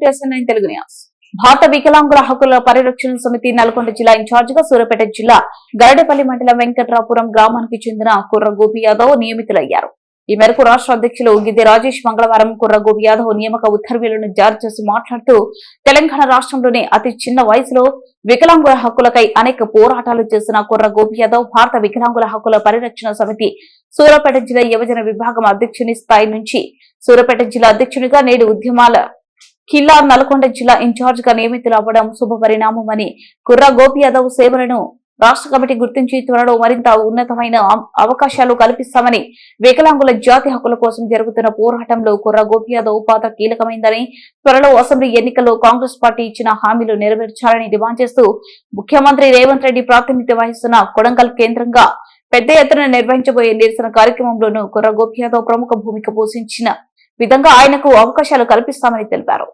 To SNI Telugu news భారత వికలాంగుల హక్కుల పరిరక్షణ సమితి నల్గొండ జిల్లా ఇన్ఛార్జిగా సూర్యపేట జిల్లా గరడపల్లి మండలం వెంకట్రాపురం గ్రామానికి చెందిన కుర్ర గోపి యాదవ్ నియమితులయ్యారు. ఈ మేరకు రాష్ట్ర అధ్యక్షులు గిద్దె రాజేష్ మంగళవారం కుర్ర గోపి యాదవ్ నియామక ఉత్తర్వులను జారీ చేసి మాట్లాడుతూ తెలంగాణ రాష్ట్రంలోనే అతి చిన్న వయసులో వికలాంగుల హక్కులకై అనేక పోరాటాలు చేసిన కుర్ర గోపి యాదవ్ భారత వికలాంగుల హక్కుల పరిరక్షణ సమితి సూర్యాపేట జిల్లా యువజన విభాగం అధ్యక్షుని స్థాయి నుంచి సూర్యాపేట జిల్లా అధ్యక్షునిగా నేడు ఉద్యమాల ఖిల్లా నల్గొండ జిల్లా ఇన్ఛార్జ్గా నియమితులు అవ్వడం శుభ పరిణామమని కుర్ర గోపి యాదవ్ సేవలను రాష్ట్ర కమిటీ గుర్తించి త్వరలో మరింత ఉన్నతమైన అవకాశాలు కల్పిస్తామని వికలాంగుల జాతి హక్కుల కోసం జరుగుతున్న పోరాటంలో కుర్ర గోపి యాదవ్ పాత్ర కీలకమైందని త్వరలో అసెంబ్లీ ఎన్నికల్లో కాంగ్రెస్ పార్టీ ఇచ్చిన హామీలు నెరవేర్చాలని డిమాండ్ చేస్తూ ముఖ్యమంత్రి రేవంత్ రెడ్డి ప్రాతినిధ్యం వహిస్తున్న కొడంగల్ కేంద్రంగా పెద్ద ఎత్తున నిర్వహించబోయే నిరసన కార్యక్రమంలోనూ కుర్ర గోపి యాదవ్ ప్రముఖ భూమిక పోషించిన విధంగా ఆయనకు అవకాశాలు కల్పిస్తామని తెలిపారు.